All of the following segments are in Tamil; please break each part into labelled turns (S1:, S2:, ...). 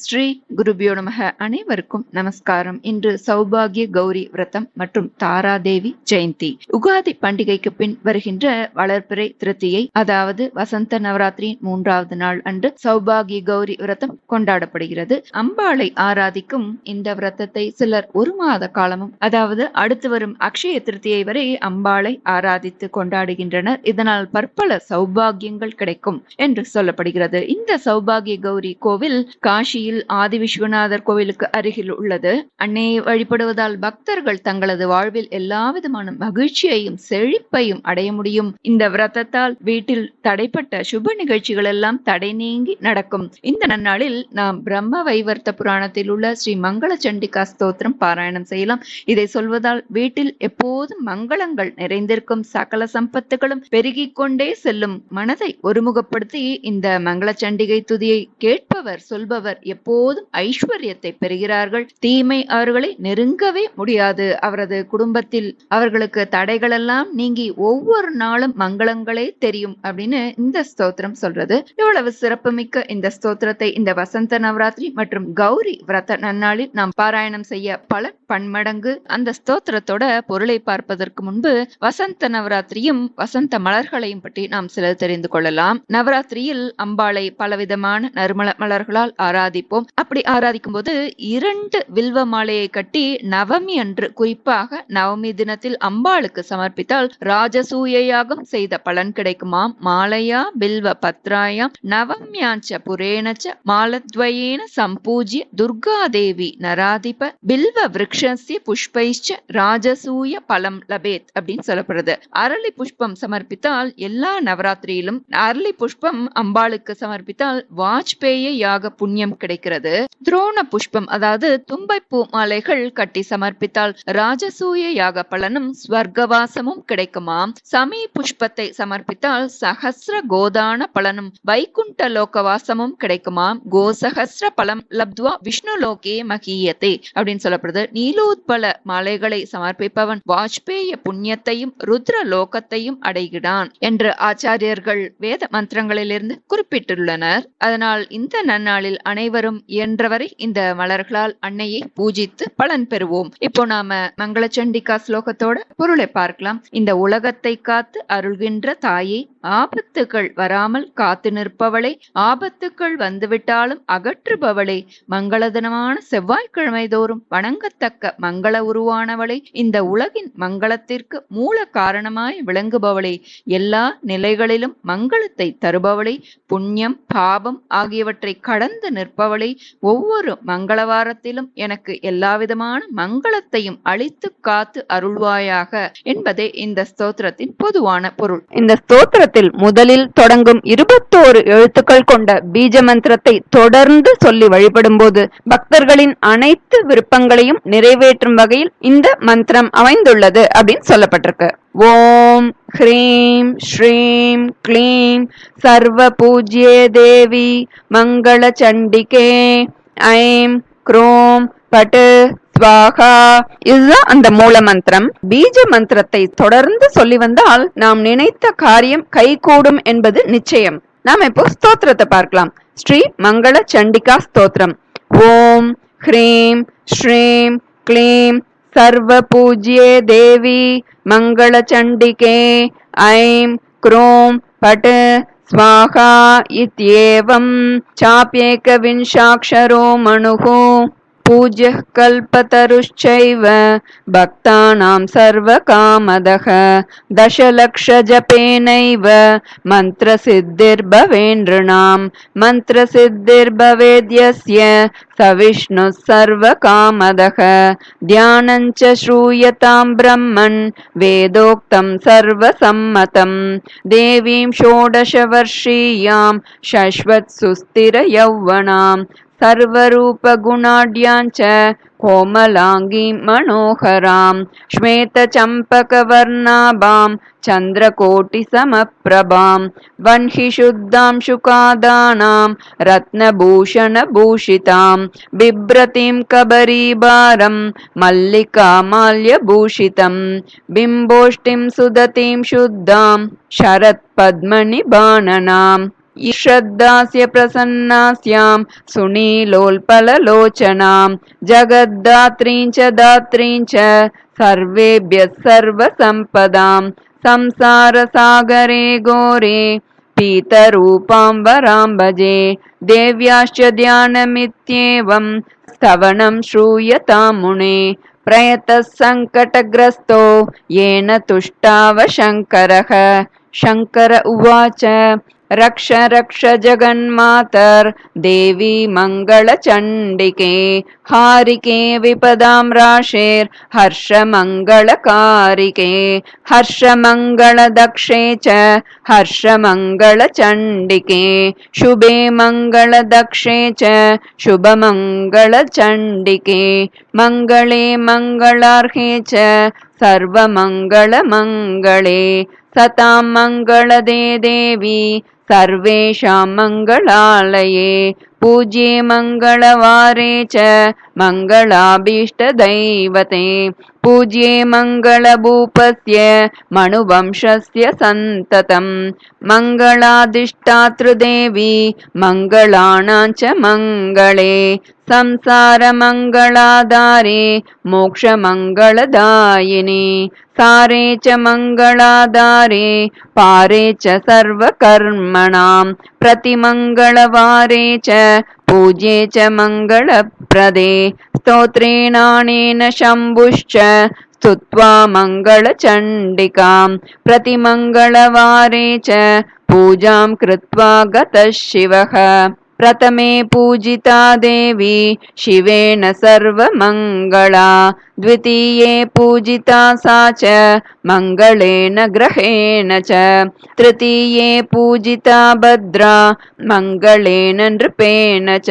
S1: ஸ்ரீ குருபியோ நமக அனைவருக்கும் நமஸ்காரம். இன்று சௌபாகிய கௌரி விரதம் மற்றும் தாராதேவி ஜெயந்தி. உகாதி பண்டிகைக்கு பின் வருகின்ற வளர்பிறை திருத்தியை அதாவது வசந்த நவராத்திரியின் மூன்றாவது நாள் அன்று சௌபாகிய கௌரி விரதம் கொண்டாடப்படுகிறது. அம்பாளை ஆராதிக்கும் இந்த விரதத்தை சிலர் ஒரு மாத காலமும் அதாவது அடுத்து வரும் அக்ஷய திருத்தியை வரை அம்பாளை ஆராதித்து கொண்டாடுகின்றனர். இதனால் பற்பல சௌபாகியங்கள் கிடைக்கும் என்று சொல்லப்படுகிறது. இந்த சௌபாகிய கௌரி கோவில் காஷியில் கோயில் ஆதிவிஸ்வநாதர் கோவிலுக்கு அருகில் உள்ளது. அன்னையை வழிபடுவதால் பக்தர்கள் தங்களது வாழ்வில் எல்லா விதமான மகிழ்ச்சியையும் செழிப்பையும் அடைய முடியும். இந்த விரதத்தால் வீட்டில் தடைப்பட்ட சுப நிகழ்ச்சிகள் எல்லாம் தடை நீங்கி நடக்கும். இந்த நன்னாளில் நாம் பிரம்ம வைவர்த்த புராணத்தில் உள்ள ஸ்ரீ மங்கள சண்டிகா ஸ்தோத்திரம் பாராயணம் செய்யலாம். இதை சொல்வதால் வீட்டில் எப்போதும் மங்களங்கள் நிறைந்திருக்கும். சகல சம்பத்துகளும் பெருகிக் கொண்டே செல்லும். மனதை ஒருமுகப்படுத்தி இந்த மங்கள சண்டிகை துதியை கேட்பவர் சொல்பவர் எப்போதும் ஐஸ்வர்யத்தை பெறுகிறார்கள். தீமை அவர்களை நெருங்கவே முடியாது. அவரது குடும்பத்தில் அவர்களுக்கு தடைகள் எல்லாம் நீங்கி ஒவ்வொரு நாளும் மங்களங்களே தெரியும் அப்படின்னு இந்த ஸ்தோத்திரம் சொல்றது. இவ்வளவு சிறப்புமிக்க இந்த ஸ்தோத்திரத்தை இந்த வசந்த நவராத்திரி மற்றும் கௌரி விரத நன்னாளில் நாம் பாராயணம் செய்ய பல பன்மடங்கு அந்த ஸ்தோத்திரத்தோட பொருளை பார்ப்பதற்கு முன்பு வசந்த நவராத்திரியும் வசந்த மலர்களையும் பற்றி நாம் சிலர் தெரிந்து கொள்ளலாம். நவராத்திரியில் அம்பாளை பலவிதமான நறுமல மலர்களால் ஆராதி ஆராதிப்போம். அப்படி ஆராதிக்கும் போது இரண்டு வில்வ மாலையை கட்டி நவமி அன்று குறிப்பாக நவமி தினத்தில் அம்பாளுக்கு சமர்ப்பித்தால் ராஜசூயயாகம் செய்த பலன் கிடைக்குமாம். மாலையா பில்வ பத்ராயாம் நவம்யாச்ச புரேணச்ச மாலத்வயேன சம்பூஜ்ய துர்காதேவி நராதிப பில்வ விரக்ஷஸ்ய புஷ்பைச்ச ராஜசூய பலம் லபேத் அப்படின்னு சொல்லப்படுறது. அரளி புஷ்பம் சமர்ப்பித்தால் எல்லா நவராத்திரியிலும் அரளி புஷ்பம் அம்பாளுக்கு சமர்ப்பித்தால் வாஜ்பேய யாக புண்ணியம் கிடைக்கும் கிடைக்கிறது. துரோண புஷ்பம் அதாவது தும்பை பூ மாலைகள் கட்டி சமர்ப்பித்தால் ராஜசூய யாக பலனும் ஸ்வர்க்கவாசமும் கிடைக்குமாம். சமி புஷ்பத்தை சமர்ப்பித்தால் சஹஸ்ர கோதான பலனும் வைகுண்ட லோகவாசமும் கிடைக்குமாம். கோசஹஸ்ர பலம் லப்துவா விஷ்ணு லோகே மகியத்தை அப்படின்னு சொல்லப்படுது. நீலோத்பல மாலைகளை சமர்ப்பிப்பவன் வாஜ்பேய புண்ணியத்தையும் ருத்ர லோகத்தையும் அடைகிறான் என்று ஆச்சாரியர்கள் வேத மந்திரங்களிலிருந்து குறிப்பிட்டுள்ளனர். அதனால் இந்த நன்னாளில் அனைவரும் இயன்றவரை இந்த மலர்களால் அன்னையை பூஜித்து பலன் பெறுவோம். இப்போ நாம மங்களச்சண்டிகா ஸ்லோகத்தோட பொருளை பார்க்கலாம். இந்த உலகத்தை காத்து அருள்கின்ற தாயை ஆபத்துகள் வராமல் காத்து நிற்பவளே. ஆபத்துக்கள் வந்துவிட்டாலும் அகற்றுபவளே. மங்களதனமான செவ்வாய்க்கிழமை தோறும் வணங்கத்தக்க மங்கள உருவானவளே. இந்த உலகின் மங்களத்திற்கு மூல காரணமாய் விளங்குபவளே. எல்லா நிலைகளிலும் மங்களத்தை தருபவளே. புண்ணியம் பாபம் ஆகியவற்றை கடந்து நிற்பவளே. ஒவ்வொரு மங்களவாரத்திலும் எனக்கு எல்லாவிதமான மங்களத்தையும் அளித்து காத்து அருள்வாயாக. என்பதே இந்த ஸ்தோத்திரத்தின் பொதுவான பொருள்.
S2: இந்த மந்திரத்தில் முதலில் தொடங்கும் இருபத்தோரு எழுத்துக்கள் கொண்ட பீஜ மந்திரத்தை தொடர்ந்து சொல்லி வழிபடும்போது பக்தர்களின் அனைத்து விருப்பங்களையும் நிறைவேற்றும் வகையில் இந்த மந்திரம் அமைந்துள்ளது அப்படின்னு சொல்லப்பட்டிருக்கு. ஓம் ஹ்ரீம் ஸ்ரீம் க்ளீம் சர்வ பூஜ்யே தேவி மங்கள சண்டிகே. ஐம் குரோம் பட்டு ஸ்வாகா இதுதான் அந்த மூல மந்திரம் பீஜ மந்திரத்தை தொடர்ந்து சொல்லி வந்தால் நாம் நினைத்த காரியம் கைகூடும் என்பது நிச்சயம் நாம் இப்போ ஸ்தோத்திரத்தை பார்க்கலாம் ஸ்ரீ மங்கள சண்டிகா ஸ்தோத்திரம் ஓம் ஹ்ரீம் ஸ்ரீம் க்ளீம் சர்வ பூஜ்யே தேவி மங்கள சண்டிகே ஐம் க்ரோம் பட் स्वाहा इत्येवं चाप्येकविंशाक्षरो मणुः पूज्यः कल्पतरुश्चैव भक्तानां सर्वकामदः दशलक्षजपेनैव मन्त्रसिद्धिर्भवेन्द्रणां मन्त्रसिद्धिर्भवेद्यस्य स विष्णुः सर्वकामदः ध्यानञ्च श्रूयतां ब्रह्मन् वेदोक्तं सर्वसम्मतं देवीं षोडशवर्षीयां शश्वत्सुस्थिरयौवनां सर्वरूपगुणाढ्याञ्च कोमलाङ्गीं मनोहरां श्वेतचम्पकवर्णाभां चन्द्रकोटिसमप्रभां वह्निशुद्धां शुकादानां रत्नभूषणभूषितां बिभ्रतीं कबरीबारं मल्लिकामाल्यभूषितं बिम्बोष्टिं सुदतीं शुद्धां शरत्पद्मनिबाणनां ईषद्दास्य प्रसन्नास्यां सुनीलोल्पललोचनां जगद्दात्रीं च दात्रीं च सर्वेभ्यः सर्वसम्पदां संसारसागरे घोरे पीतरूपां वरां भजे देव्याश्च ध्यानमित्येवं स्तवनं श्रूयतां मुने प्रयतः सङ्कटग्रस्तो येन तुष्टाव शङ्करः शङ्कर उवाच रक्ष रक्ष जगन्मातर्देवी मङ्गलचण्डिके हारिके विपदां राशेर्हर्षमङ्गलकारिके हर्षमङ्गलदक्षे च हर्षमङ्गलचण्डिके शुभे मङ्गलदक्षे च शुभमङ्गलचण्डिके मङ्गले मङ्गलार्हे च सर्वमङ्गलमङ्गले सतां मङ्गलदे देवी सर्वेषां मङ्गलालये पूज्ये मङ्गलवारे च मङ्गलाभीष्टदैवते। पूज्ये मङ्गलभूपस्य मनुवंशस्य सन्ततं। मङ्गलाधिष्ठातृदेवी मङ्गलानां च मङ्गले। संसारमङ्गलाधारे मोक्षमङ्गलदायिने। सारे च मङ्गलाधारे पारे च सर्वकर्मणां प्रतिमङ्गलवारे च पूज्ये च मङ्गलप्रदे स्तोत्रेणानेन शम्भुश्च स्तुत्वा मङ्गलचण्डिकां प्रतिमङ्गलवारे च पूजां कृत्वा गतः शिवः प्रथमे पूजिता देवी शिवेन सर्वमङ्गला द्वितीये पूजिता सा च मङ्गलेन ग्रहेण च। तृतीये पूजिता भद्रा मङ्गलेन नृपेण च।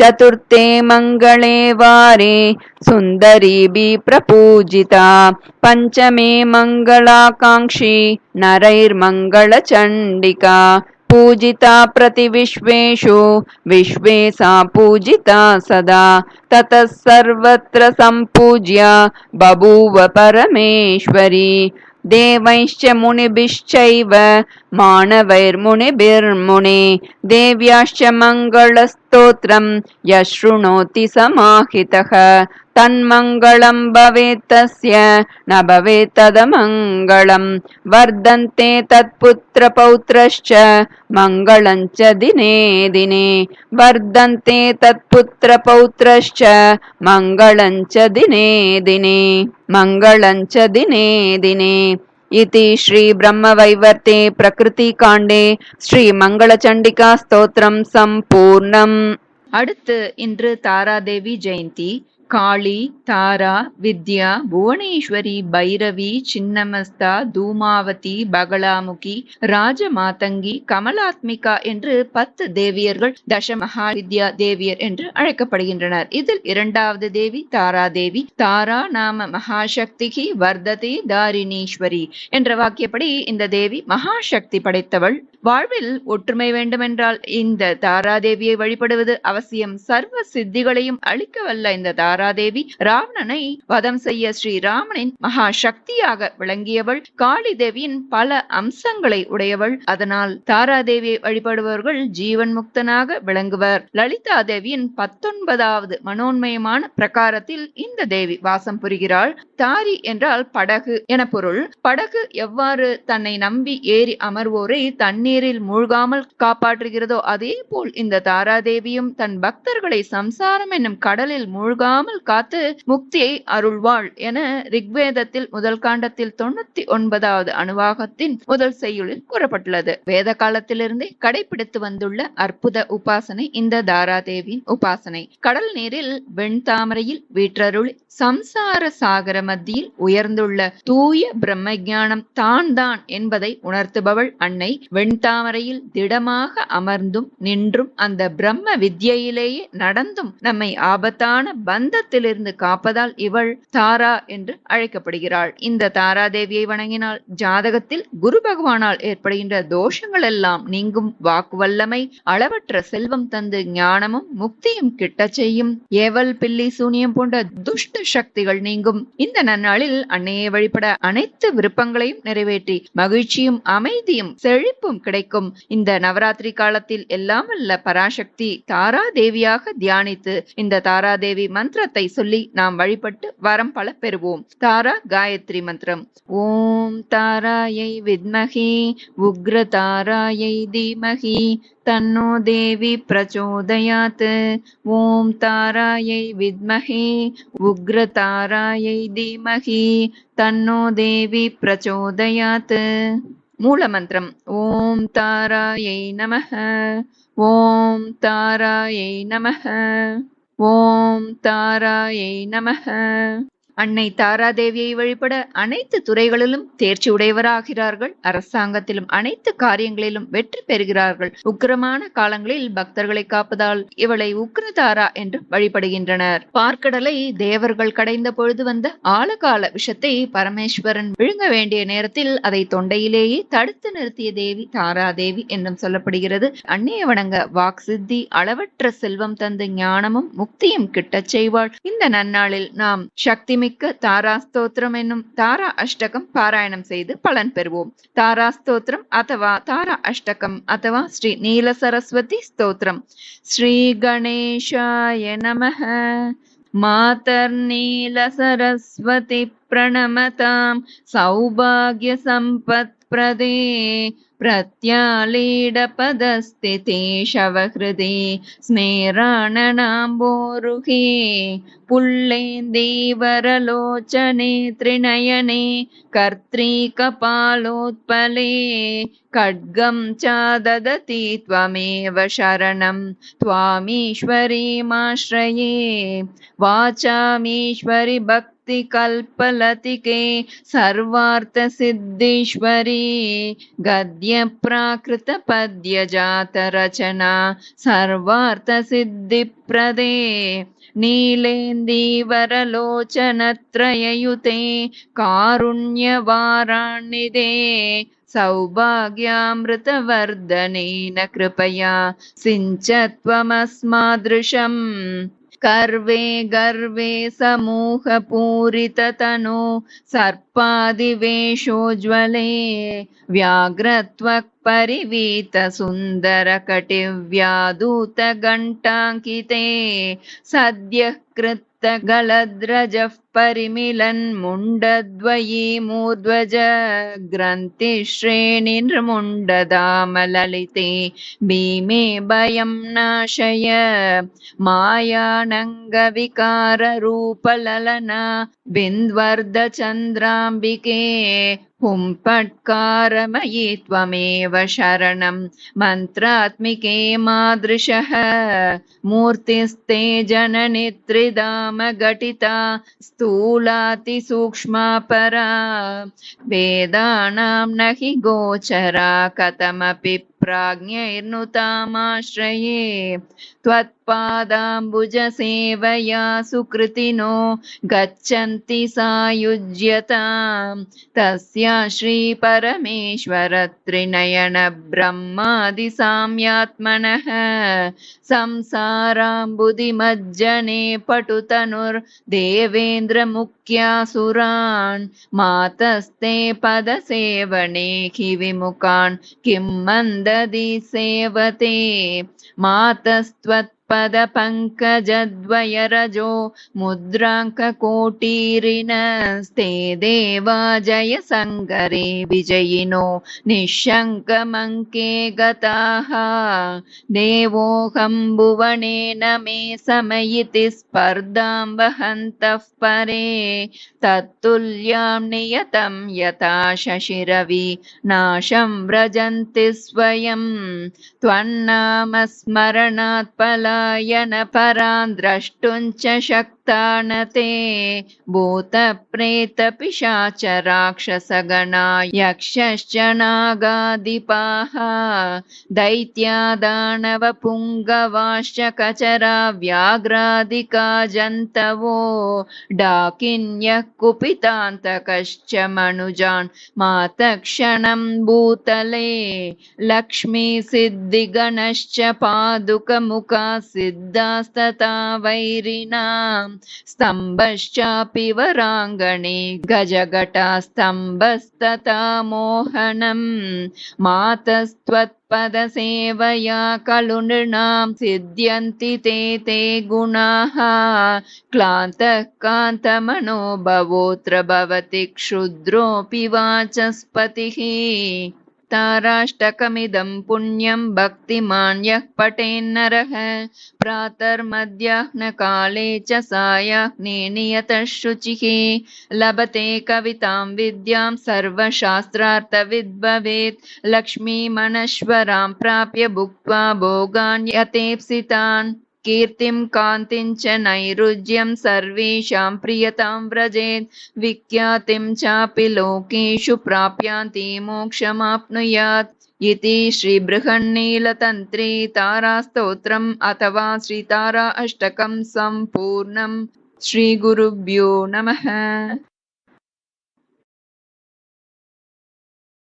S2: चतुर्थे मङ्गले वारे सुन्दरीभिः प्रपूजिता। पञ्चमे मङ्गलाकाङ्क्षी नरैर्मङ्गलचण्डिका पूजिता प्रतिविश्वेषु विश्वे सा पूजिता सदा। ततः सर्वत्र सम्पूज्य बभूव परमेश्वरी। देवैश्च मुनिभिश्चैव मानवैर्मुनिभिर्मुने। देव्याश्च मङ्गलस्तोत्रं यः शृणोति समाहितः तन्मङ्गलं भवेत् तस्य न भवेत् तदमङ्गलं वर्धन्ते तत्पुत्रपौत्रश्च मङ्गलं च दिने दिने वर्धन्ते तत्पुत्रपौत्रश्च मङ्गलं च दिने दिने मङ्गलं च दिने दिने इति श्रीब्रह्मवैवर्ते प्रकृतिकाण्डे श्रीमङ्गलचण्डिका स्तोत्रं सम्पूर्णम्
S1: அடுத்து இன்று தாராதேவி ஜெயந்தி காளி தாரா வித்யா புவனேஸ்வரி பைரவி சின்னமஸ்தா தூமாவதி பகலாமுகி ராஜமாதங்கி கமலாத்மிகா என்று பத்து தேவியர்கள் தசமகா வித்யா தேவியர் என்று அழைக்கப்படுகின்றனர். இதில் இரண்டாவது தேவி தாரா தேவி தாரா நாம மகாசக்திகி வர்ததே தாரிணீஸ்வரி என்ற வாக்கியப்படி இந்த தேவி மகாசக்தி படைத்தவள். வாழ்வில் ஒற்றுமை வேண்டுமென்றால் இந்த தாராதேவியை வழிபடுவது அவசியம். சர்வ சித்திகளையும் அளிக்கவல்ல இந்த தாரா தாராதேவி ராவணனை வதம் செய்ய ஸ்ரீராமனின் மகா சக்தியாக விளங்கியவள். காளி தேவியின் பல அம்சங்களை உடையவள். அதனால் தாராதேவியை வழிபடுபவர்கள் ஜீவன் முக்தனாக விளங்குவர். லலிதா தேவியின் பத்தொன்பதாவது மனோன்மயமான பிரகாரத்தில் இந்த தேவி வாசம் புரிகிறாள். தாரி என்றால் படகு என பொருள். படகு எவ்வாறு தன்னை நம்பி ஏறி அமர்வோரை தண்ணீரில் மூழ்காமல் காப்பாற்றுகிறதோ அதே போல் இந்த தாராதேவியும் தன் பக்தர்களை சம்சாரம் என்னும் கடலில் மூழ்காமல் காத்து முக்தியை அருள்வாள் என ரிக்வேதத்தில் முதல் காண்டத்தில் தொண்ணூத்தி ஒன்பதாவது அணுவாகத்தின் முதல் செய்யுளில் கூறப்பட்டுள்ளது. வேத காலத்திலிருந்தே கடைபிடித்து வந்துள்ள அற்புத உபாசனை இந்த தாராதேவியின் உபாசனை. கடல் நீரில் வெண்தாமரையில் வீற்றருளி சம்சார சாகர மத்தியில் உயர்ந்துள்ள தூய பிரம்ம ஞானம் தான் தான் என்பதை உணர்த்துபவள் அன்னை வெண்தாமரையில் திடமாக அமர்ந்தும் நின்றும் அந்த பிரம்ம வித்யையிலேயே நடந்தும் நம்மை ஆபத்தான பந்த துன்பத்திலிருந்து காப்பதால் இவள் தாரா என்று அழைக்கப்படுகிறாள். இந்த தாரா தேவியை வணங்கினால் ஜாதகத்தில் குரு பகவானால் ஏற்படுகின்ற தோஷங்கள் எல்லாம் நீங்கும். வாக்கு வல்லமை அளவற்ற செல்வம் தந்து ஞானமும் முக்தியும் கிட்ட செய்யும். ஏவல் பில்லி சூனியம் போன்ற துஷ்ட சக்திகள் நீங்கும். இந்த நன்னாளில் அன்னையை வழிபட அனைத்து விருப்பங்களையும் நிறைவேற்றி மகிழ்ச்சியும் அமைதியும் செழிப்பும் கிடைக்கும். இந்த நவராத்திரி காலத்தில் எல்லாமல்ல பராசக்தி தாரா தேவியாக தியானித்து இந்த தாரா தேவி மந்திரத்தை சொல்லி நாம் வழிபட்டு வரம் பல பெறுவோம். தாரா காயத்ரி மந்திரம். ஓம் தாராயை வித்மகி உக்ர தாராயை தீமகி தன்னோ தேவி பிரச்சோதயாத். ஓம் தாராயை வித்மகி உக்ர தாராயை தீமகி தன்னோ தேவி பிரச்சோதயாத். மூலமந்திரம் ஓம் தாராயை நமக ஓம் தாராயை நமக ஓம் தாராயை நமக அன்னை தாராதேவியை வழிபட அனைத்து துறைகளிலும் தேர்ச்சி உடையவராகிறார்கள் அரசாங்கத்திலும் அனைத்து காரியங்களிலும் வெற்றி பெறுகிறார்கள். உக்கிரமான காலங்களில் பக்தர்களை காப்பதால் இவளை உக்ரதாரா என்று வழிபடுகின்றனர். பார்க்கடலை தேவர்கள் கடைந்த பொழுது வந்த ஆழகால விஷத்தை பரமேஸ்வரன் விழுங்க வேண்டிய நேரத்தில் அதை தொண்டையிலேயே தடுத்து நிறுத்திய தேவி தாராதேவி என்றும் சொல்லப்படுகிறது. அன்னைய வணங்க வாக் சித்தி அளவற்ற செல்வம் தந்து ஞானமும் முக்தியும் கிட்டச் செய்வாள். இந்த நன்னாளில் நாம் சக்தி மிக்க தாரா ஸ்தோத்திரம் என்னும் தாரா அஷ்டகம் பாராயணம் செய்து பலன் பெறுவோம் தாரா ஸ்தோத்திரம் அத்தவா தாரா அஷ்டகம் அத்தவா ஸ்ரீ நீல சரஸ்வதி ஸ்தோத்திரம் ஸ்ரீ கணேஷாய நமः मातर्नील सरस्वति प्रणमतां सौभाग्यसम्पत्प्रदे प्रत्यालीडपदस्थिते शवहृदे स्मेराणनाम्बोरुहे पुल्लेन्दीवरलोचने त्रिनयने कर्त्रीकपालोत्पले खड्गं च ददति त्वमेव शरणं त्वामीश्वरीमाश्रये वाचामीश्वरि भक्तिकल्पलतिके सर्वार्थसिद्धीश्वरी गद्यप्राकृतपद्यजातरचना सर्वार्थसिद्धिप्रदे नीलेन्दीवरलोचनत्रययुते कारुण्यवाराण्यदे सौभाग्यामृतवर्धनेन कृपया सिञ्च त्वमस्मादृशम् कर्वे गर्वे समूहपूरिततनो सर्पादिवेशोज्ज्वले व्याघ्रत्वक्परिवीतसुन्दरकटिव्यादूतघण्टाङ्किते सद्यः कृत्तगलद्रजः परिमिलन्मुण्डद्वयीमूर्ध्वज ग्रन्थिश्रेणिर्मुण्डदामललिते भीमे भयं नाशय मायानङ्गविकाररूपललना बिन्द्वर्धचन्द्राम्बिके हुम्पट्कारमयि त्वमेव शरणं मन्त्रात्मिके मादृशः। मूर्तिस्ते जननि त्रिधामघटिता स्थूलातिसूक्ष्मा परा वेदानां न हि गोचरा, कथमपि प्राज्ञैर्नुतामाश्रये। त्वत्पादाम्बुजसेवया सुकृतिनो गच्छन्ति सायुज्यतां तस्या श्रीपरमेश्वरत्रिनयनब्रह्मादिसाम्यात्मनः। संसाराम्बुदिमज्जने पटुतनुर्देवेन्द्रमुख्यासुरान्। मातस्ते पदसेवने हि विमुखान् किं मन्ददि सेवते मातस्त्वत्पदपङ्कजद्वयरजो मुद्राङ्ककोटीरिणस्ते देवा जयसङ्गरे विजयिनो निःशङ्कमङ्के गताः। देवोऽहं भुवनेन मे समयिति स्पर्धां वहन्तः परे। तत्तुल्यां नियतं यथा शशिरवि नाशं व्रजन्ति स्वयं। त्वन्नामस्मरणात् नारायणपरान् द्रष्टुं च शक् स्थानते भूतप्रेतपिशाच राक्षसगणा यक्षश्च नागादिपाः दैत्या दानवपुङ्गवाश्च कचरा व्याघ्रादिका जन्तवो डाकिन्यः कुपितान्तकश्च मनुजान् मातक्षणं भूतले। लक्ष्मीसिद्धिगणश्च पादुकमुखा सिद्धास्तथा वैरिणां स्तम्भश्चापि वराङ्गणे गजघटा स्तम्भस्तथा मोहनम् मातस्त्वत्पदसेवया खलु नृणां सिद्ध्यन्ति ते ते गुणाः क्लान्तः कान्तमनो भवोऽत्र भवति क्षुद्रोऽपि वाचस्पतिः ताराष्टकमिदं पुण्यं भक्तिमान् यः पठेन्नरः प्रातर्मध्याह्नकाले च सायाह्ने नियतः शुचिः लभते कवितां विद्यां सर्वशास्त्रार्थविद्भवेत् लक्ष्मीमनश्वरां प्राप्य भुक्त्वा भोगान् कीर्तिं कान्तिं च नैरुज्यं सर्वेषां प्रियतां व्रजेत्। विख्यातिं चापि लोकेषु प्राप्यान्ति मोक्षमाप्नुयात्। इति श्रीबृहन्नीलतन्त्रे तारास्तोत्रम् अथवा श्रीतारा अष्टकं सम्पूर्णम्। श्रीगुरुभ्यो नमः।